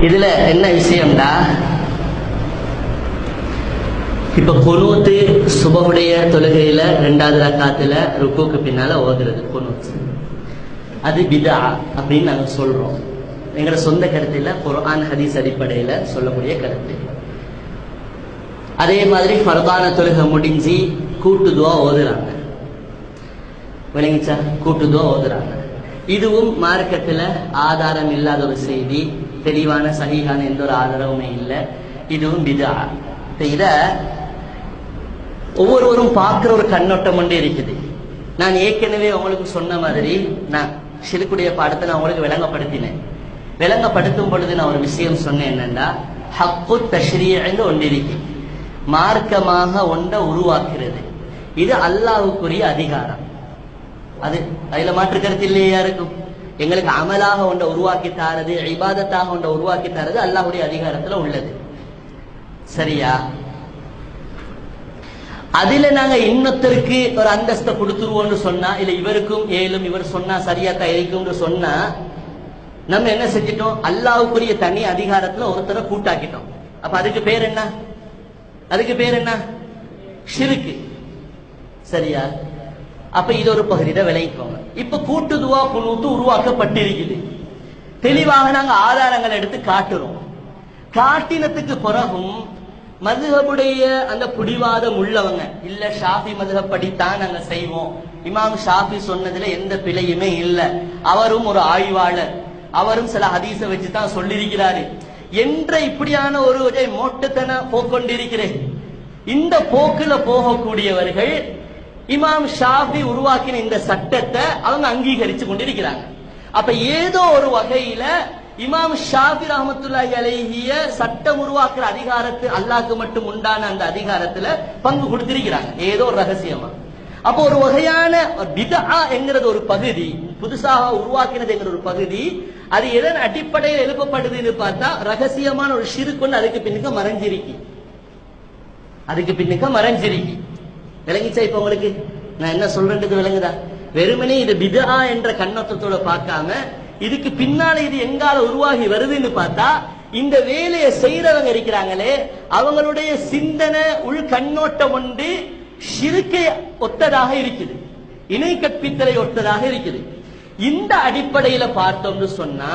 இதுல என்ன விஷயம்டா இப்ப குனூத்து சுபகுடைய தொழுகையில ரெண்டாவது ரக்காத்துல ருக்குக்கு பின்னால ஓதுறது குனூத் அது பிதா அப்படின்னு நாங்க சொல்றோம். எங்களோட சொந்த கருத்துல குரான் ஹதீஸ் அடிப்படையில சொல்லக்கூடிய கருத்து. அதே மாதிரி ஃபர்தான தொழுகை முடிஞ்சு கூட்டுதுவா ஓதுறாங்க. விளங்கிச்சா? கூட்டுதுவா ஓதுறாங்க. இதுவும் மார்க்கத்துல ஆதாரம் இல்லாத ஒரு செய்தி. தெளிவான சகிகான எந்த ஒரு ஆதரவுமே இல்லை. இதுவும் பிதா. இத ஒவ்வொருவரும் பார்க்கிற ஒரு கண்ணோட்டம் ஒன்று இருக்குது. நான் ஏற்கனவே உங்களுக்கு சொன்ன மாதிரி நான் சிறுக்குடைய பாடத்தை நான் உங்களுக்கு விளங்கப்படுத்தினேன். விளங்கப்படுத்தும் பொழுது நான் ஒரு விஷயம் சொன்னேன் என்னன்னா ஹக்கு தஷ்ரீன்னு ஒன்று இருக்கு மார்க்கமாக ஒன்றை உருவாக்குறது. இது அல்லாஹுக்குரிய அதிகாரம். அது அதுல மாற்று கருத்து இல்லையா இருக்கும்? எங்களுக்கு அமலாக ஒன்றை உருவாக்கி தாரது இபாதத்தாக ஒன்றை உருவாக்கி தாரது அல்லாஹுடைய அதிகாரத்துல உள்ளது. சரியா? அதுல நாங்க இன்னொருத்தருக்கு ஒரு அந்தஸ்தை கொடுத்துருவோம்னு சொன்னா இல்ல இவருக்கும் ஏழும் இவர் சொன்னா சரியா தயாரிக்கும்னு சொன்னா நம்ம என்ன செஞ்சிட்டோம்? அல்லாவுக்குரிய தனி அதிகாரத்துல ஒருத்தரை கூட்டாக்கிட்டோம். அப்ப அதுக்கு பேர் என்ன? அதுக்கு பேர் என்ன? ஷிருக்கு. சரியா? அப்ப இது ஒரு பகுதியை விளைவிக்கோங்க இப்ப கூட்டுதுவா குழுத்து உருவாக்கப்பட்டிருக்குது. தெளிவாக நாங்க ஆதாரங்கள் எடுத்து காட்டுறோம். காட்டினத்துக்கு பிறகும் மதுகபுடைய அந்த புடிவாதம் உள்ளவங்க இல்ல ஷாஃபி மதுகப் படித்தான் நாங்க செய்வோம். இமாம் ஷாஃபி சொன்னதுல எந்த பிழையுமே இல்ல. அவரும் ஒரு ஆய்வாளர். அவரும் சில ஹதீச வச்சு தான் சொல்லியிருக்கிறாரு. என்ற இப்படியான ஒரு மோட்டத்தனை போக்கொண்டிருக்கிறேன். இந்த போக்குல போகக்கூடியவர்கள் இமாம் ஷாஃபி உருவாக்கின இந்த சட்டத்தை அவங்க அங்கீகரிச்சு கொண்டிருக்கிறாங்க அப்ப ஏதோ ஒரு வகையில இமாம் ஷாஃபி ரஹமத்துல்லாஹி அலைஹிய சட்டம் உருவாக்குற அதிகாரத்து அல்லாஹ்க்கு மட்டும் உண்டான அந்த அதிகாரத்துல பங்கு கொடுத்திருக்கிறாங்க. ஏதோ ஒரு ரகசியமா. அப்போ ஒரு வகையான பிதா என்கிறது ஒரு பகுதி புதுசாக உருவாக்கினது என்கிற ஒரு பகுதி அது எதன் அடிப்படையில் எழுப்பப்படுதுன்னு பார்த்தா ரகசியமான ஒரு சிறு கொண்டு அதுக்கு பின்னுக்கு மறைஞ்சிருக்கி. அதுக்கு பின்னுக்கு மறைஞ்சிருக்கி. விளங்கிச்சா இப்ப உங்களுக்கு? நான் என்ன சொல்றேன்றது விளங்குதா? வெறுமனே இது பிதா என்ற கண்ணோட்டத்தோட பார்க்காம இதுக்கு பின்னால இது எங்கால உருவாகி வருதுன்னு பார்த்தா இந்த வேலையை செய்யறவங்க இருக்கிறாங்களே அவங்களுடைய சிந்தனை உள் கண்ணோட்டம் ஒன்று சிறுக்கை ஒத்ததாக இருக்குது. இணை கற்பித்தலை ஒத்ததாக இருக்குது. இந்த அடிப்படையில பார்த்தோம்னு சொன்னா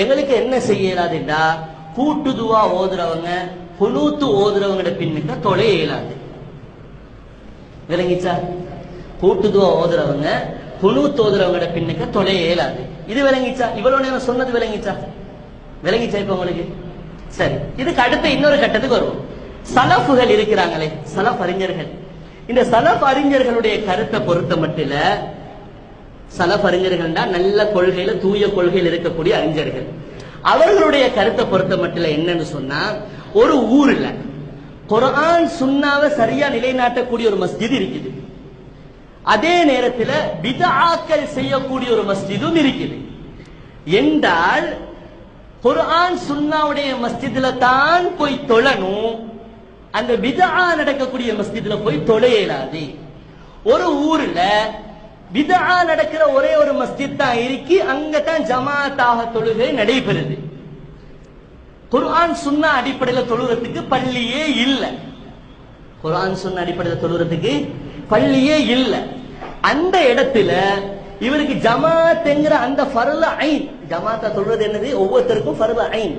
எங்களுக்கு என்ன செய்ய இயலாதுண்டா கூட்டுதுவா ஓதுறவங்க குனூத்து ஓதுறவங்க பின்னுக்க தொலை இயலாது. விளங்கிச்சா? கூட்டுதுவா ஓதுறவங்க குழு தோதுறவங்களோட பின்னுக்கு தொலை இயலாது இது விளங்கிச்சா? இவ்வளவு நேரம் சொன்னது விளங்கிச்சா? விளங்கிச்சா இப்ப உங்களுக்கு? சரி இதுக்கு அடுத்த இன்னொரு கட்டத்துக்கு வருவோம். சலஃபுகள் இருக்கிறாங்களே சலஃப் அறிஞர்கள். இந்த சலஃப் அறிஞர்களுடைய கருத்தை பொறுத்த மட்டும் சலஃப் அறிஞர்கள்னா நல்ல கொள்கையில தூய கொள்கையில் இருக்கக்கூடிய அறிஞர்கள். அவர்களுடைய கருத்தை பொறுத்த மட்டும் என்னன்னு சொன்னா ஒரு ஊர்ல குரான் சுன்னாவை சரியா நிலைநாட்டக்கூடிய ஒரு மஸ்ஜித் இருக்குது. அதே நேரத்தில் பிதாக்கள் செய்யக்கூடிய ஒரு மஸ்ஜிதும் இருக்குது. என்றால் குரான் சுன்னாவுடைய மஸ்ஜிதுல தான் போய் தொழணும். அந்த விதா நடக்கக்கூடிய மஸ்ஜிதுல போய் தொழையலாது ஒரு ஊர்ல பிதா நடக்கிற ஒரே ஒரு மஸ்ஜித் தான் இருக்கு அங்கதான் ஜமாத்தாக தொழுகை நடைபெறுது. குர்ஆன் சுண்ணா அடிப்படையில் தொழுகிறதுக்கு பள்ளியே இல்லை. குர்ஆன் சுண்ணா அடிப்படையில் தொழுகிறதுக்கு பள்ளியே இல்லை. அந்த இடத்துல இவருக்கு ஜமாத்துங்கிற அந்த ஃபர்ல ஐன் ஜமாத்தா தொழுவது என்னது? ஒவ்வொருத்தருக்கும் ஃபர்ல ஐன்.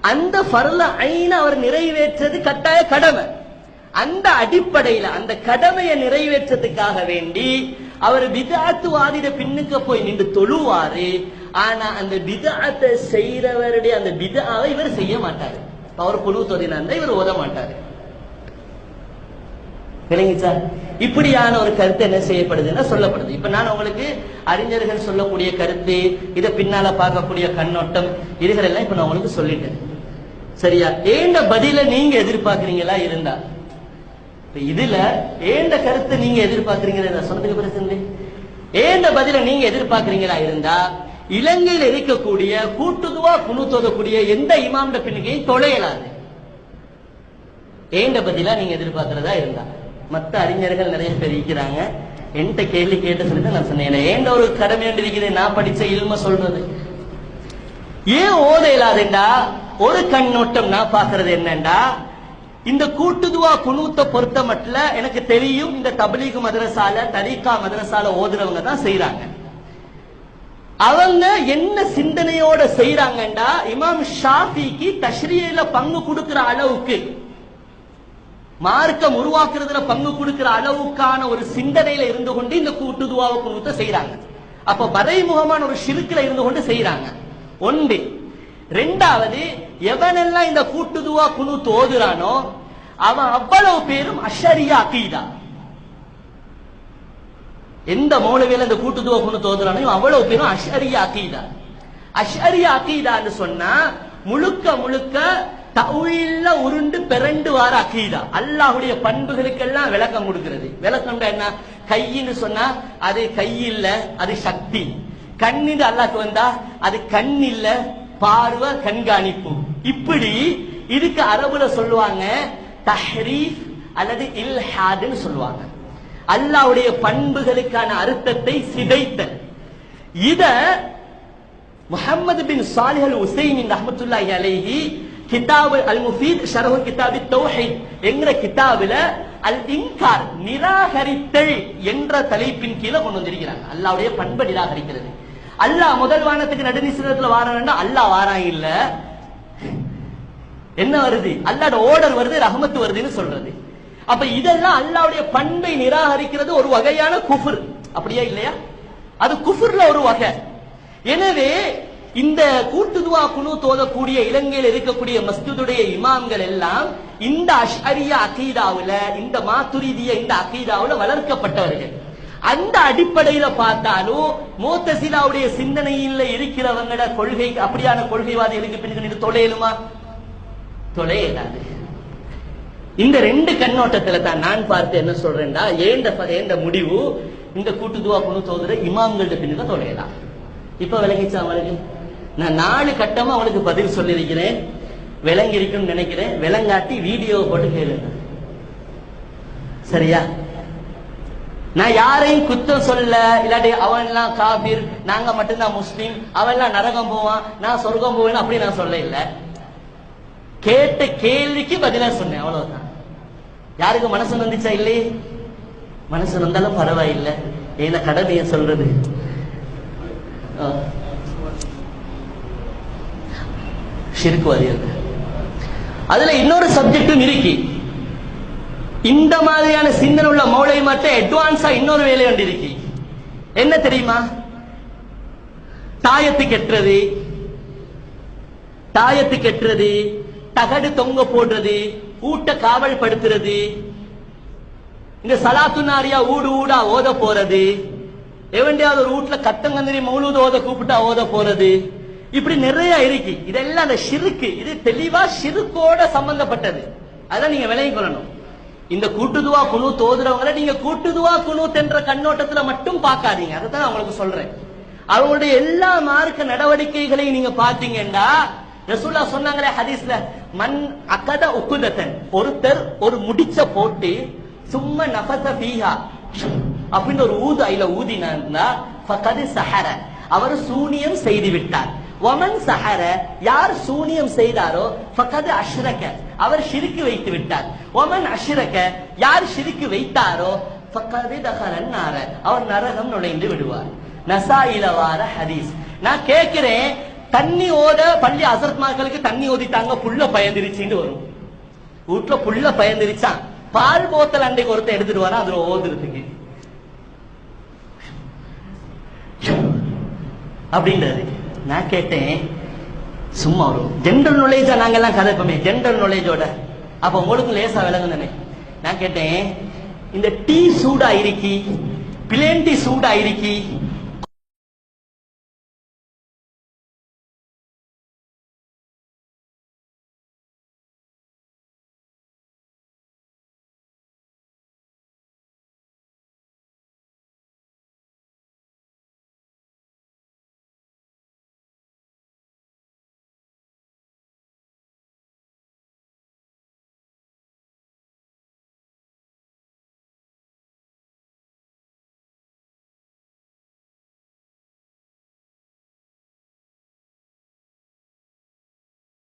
அந்த ஃபர்ல ஐன் அவர் நிறைவேற்றது கட்டாய கடமை. அந்த அடிப்படையில் அந்த கடமையை நிறைவேற்றத்துக்காக வேண்டி அவர் விதாத்துவாதிட பின்னுக்கு போய் நின்று தொழுவாரு. ஆனா அந்த விதாத்தை செய்யறவருடைய அந்த விதாவை இவர் செய்ய மாட்டாரு. அவர் குழு தொழிலாந்தா இவர் ஓத மாட்டாரு. விளங்கிச்சா? இப்படியான ஒரு கருத்து என்ன செய்யப்படுதுன்னா சொல்லப்படுது. இப்ப நான் உங்களுக்கு அறிஞர்கள் சொல்லக்கூடிய கருத்து இதை பின்னால பார்க்கக்கூடிய கண்ணோட்டம் இதுகளெல்லாம் இப்ப நான் உங்களுக்கு சொல்லிட்டேன். சரியா? ஏண்ட பதில நீங்க எதிர்பார்க்கறீங்களா? இருந்தா. இதுல ஏண்ட கருத்தை நீங்க எதிர்பார்க்கறீங்க சொன்னதுக்கு பிரச்சனை ஏண்ட பதில நீங்க எதிர்பார்க்கறீங்களா இருந்தா இலங்கையில் இருக்கக்கூடிய கூட்டுதுவா குணுத்தோதக்கூடிய எந்த இமாம்ட பின்னுக்கையும் தொலையலாது. ஏண்ட பதிலா நீங்க எதிர்பார்க்கறதா இருந்தா. மத்த அறிஞர்கள் நிறைய பேர் இருக்கிறாங்க. என்கிட்ட கேள்வி கேட்ட சொல்லி நான் சொன்னேன். ஏண்ட ஒரு கடமை இருக்குது நான் படிச்ச இல்ம சொல்றது. ஏன் ஓத இயலாதுண்டா? ஒரு கண்ணோட்டம் நான் பாக்குறது என்னண்டா? இந்த கூட்டுதுவா குனூத்தை பொறுத்த மட்டும் எனக்கு தெரியும் இந்த தபலீக் மதரசால தரீகா மதரசால ஓதுறவங்க தான் செய்யறாங்க அவங்க என்ன சிந்தனையோட செய்யறாங்கண்டா இமாம் ஷாஃபிக்கு தஷ்ரீல பங்கு கொடுக்கிற அளவுக்கு மார்க்கம் உருவாக்குறதுல பங்கு கொடுக்கிற அளவுக்கான ஒரு சிந்தனையில இருந்து கொண்டு இந்த கூட்டுதுவாவை குழுத்த செய்யறாங்க அப்ப மறைமுகமான ஒரு சிறுக்கில இருந்து கொண்டு செய்யறாங்க ஒன்று. ரெண்டாவது எவனெல்லாம் இந்த கூட்டுதுவா குழு தோதுறானோ அவன் அவ்வளவு பேரும் அஷரியா அக்கீதா எந்த மௌலவியில இந்த கூட்டுதுவா குழு தோதுறானோ அவ்வளவு பேரும் அஷரியா அக்கீதா அஷரியா அக்கீதான்னு சொன்னா முழுக்க முழுக்க தவில உருண்டு பிறண்டு வார அகீதா. அல்லாஹுடைய பண்புகளுக்கெல்லாம் விளக்கம் கொடுக்கிறது. விளக்கம் என்ன? கையின்னு சொன்னா அது கை இல்ல அது சக்தி. கண்ணின்னு அல்லாஹ் வந்தா அது கண் இல்ல பார்வை கண்காணிப்பு. இப்படி இதுக்கு அரபுல சொல்லுவாங்க தஹ்ரீஃப் அல்லது இல்ஹாதுன்னு சொல்லுவாங்க. அல்லாஹ்வுடைய பண்புகளுக்கான அர்த்தத்தை சிதைத்தல். இத முஹம்மது பின் சாலிஹல் உசைன் இந்த அஹமத்துல்லாஹி அலைஹி கிதாபு அல் முஃபீத் ஷரஹு கிதாபி தௌஹீத் என்கிற கிதாபில அல் இன்கார் நிராகரித்தல் என்ற தலைப்பின் கீழே கொண்டு வந்திருக்கிறாங்க. அல்லாவுடைய பண்பை நிராகரிக்கிறது. அல்லாஹ் முதல் வானத்துக்கு நடுநிசிரத்துல வாரான்னா அல்லாஹ் வாரான் இல்லை. என்ன வருது? அல்லாட ஓர்டர் வருது ரஹமத்து வருதுன்னு சொல்றது. அப்ப இதெல்லாம் அல்லாவுடைய பண்பை நிராகரிக்கிறது ஒரு வகையான குஃபர். அப்படியா இல்லையா? அது குஃபர்ல ஒரு வகை. எனவே இந்த கூட்டுதுவா குழு தோதக்கூடிய இலங்கையில் இருக்கக்கூடிய மஸ்ஜிதுடைய இமாம்கள் எல்லாம் இந்த அஷ்அரியா அகீதாவுல இந்த மாத்துரிதிய இந்த அகீதாவுல வளர்க்கப்பட்டவர்கள். அந்த அடிப்படையில பார்த்தாலும் மூத்தசிலாவுடைய சிந்தனையில் இருக்கிறவங்களோட கொள்கை அப்படியான கொள்கைவாதிகளுக்கு பின்னுக்கு தொலையலுமா தொலையலாது. இந்த ரெண்டு கண்ணோட்டத்துல தான் நான் பார்த்து என்ன சொல்றேன்டா ஏந்த ஏந்த முடிவு? இந்த கூட்டுதுவா பொண்ணு சோதர இமாம்கள்ட்ட பின்னுக்கு தொலையலாம் இப்ப விளங்கிச்சா அவளுக்கு? நான் நாலு கட்டமா அவனுக்கு பதில் சொல்லியிருக்கிறேன். விளங்கி இருக்குன்னு நினைக்கிறேன். விளங்காட்டி வீடியோ போட்டு கேளுங்க சரியா? நான் யாரையும் குத்தம் சொல்ல இல்லாட்டி அவன் எல்லாம் காபீர். நாங்க மட்டும்தான் முஸ்லீம். அவன் எல்லாம் நரகம் போவான். நான் சொர்க்கம் போவேன் அப்படி நான் சொல்ல இல்லை கேட்ட கேள்விக்கு பதிலா சொன்னேன் அவ்வளவுதான். யாருக்கு மனசு நந்திச்சா இல்லையே? மனசு நந்தாலும் பரவாயில்லை. ஏன்னா கடமையை சொல்றது. ஆ. அதுல இன்னொரு சப்ஜெக்டும் இருக்கு. இந்த மாதிரியான சிந்தனை உள்ள மௌளை மட்டும் அட்வான்ஸா இன்னொரு வேலை ஒன்று இருக்கு. என்ன தெரியுமா? தாயத்து கெட்டுறது. தாயத்து கெட்டுறது. தகடு தொங்க போடுறது ஊட்ட காவல் படுத்துறது இந்த சலாத்து நாரியா ஊடு ஊடா ஓத போறது எவண்டியாவது ஒரு வீட்டுல கத்தங்கந்திரி மௌலூத ஓத கூப்பிட்டா ஓத போறது இப்படி நிறைய இருக்கு. இதெல்லாம் அந்த சிறுக்கு இது தெளிவா சிறுக்கோட சம்பந்தப்பட்டது. அதான் நீங்க விலகி கொள்ளணும். இந்த கூட்டுதுவா குழு தோதுறவங்கள நீங்க கூட்டுதுவா குழு என்ற கண்ணோட்டத்துல மட்டும் பார்க்காதீங்க. அதை தான் அவங்களுக்கு சொல்றேன். அவங்களுடைய எல்லா மார்க்க நடவடிக்கைகளையும் நீங்க பாத்தீங்கன்னா ரசூல்லா சொன்னாங்களே ஹதீஸ்ல மண் அகத உக்குதத்தன் ஒருத்தர் ஒரு முடிச்ச போட்டு சும்மா நபச பீஹா அப்படின்னு ஒரு ஊது அதுல ஊதினா சஹர. அவர் சூனியம் செய்து விட்டார் ஒமன் சஹர. யார் சூனியம் செய்தாரோ பக்கது அஷ்ரக. அவர் ஷிருக்கு வைத்து விட்டார் ஒமன் அஷ்ரக. யார் ஷிருக்கு வைத்தாரோ பக்கது தகரன் அவர் நரகம் நுழைந்து விடுவார். நசாயில வார ஹதீஸ். நான் கேட்கிறேன் தண்ணி ஓத பள்ளி அசரத்மார்களுக்கு தண்ணி ஓதிட்டாங்க புள்ள பயந்துருச்சுன்னு வரும். வீட்டுல புள்ள பயந்துருச்சான் பால் போத்தல் அன்றைக்கு ஒருத்தன் எடுத்துட்டு வரான் அதுல ஓதுறதுக்கு. அப்படின்றது நான் கேட்டேன் சும்மா ஒரு ஜென்ரல் நாங்க நாங்கெல்லாம் கதைப்போமே ஜென்ரல் நாலேஜோட அப்ப உங்களுக்கு லேசா விளங்குனே நான் கேட்டேன் இந்த டீ சூடா இருக்கி பிளேன் டீ சூடா இருக்கி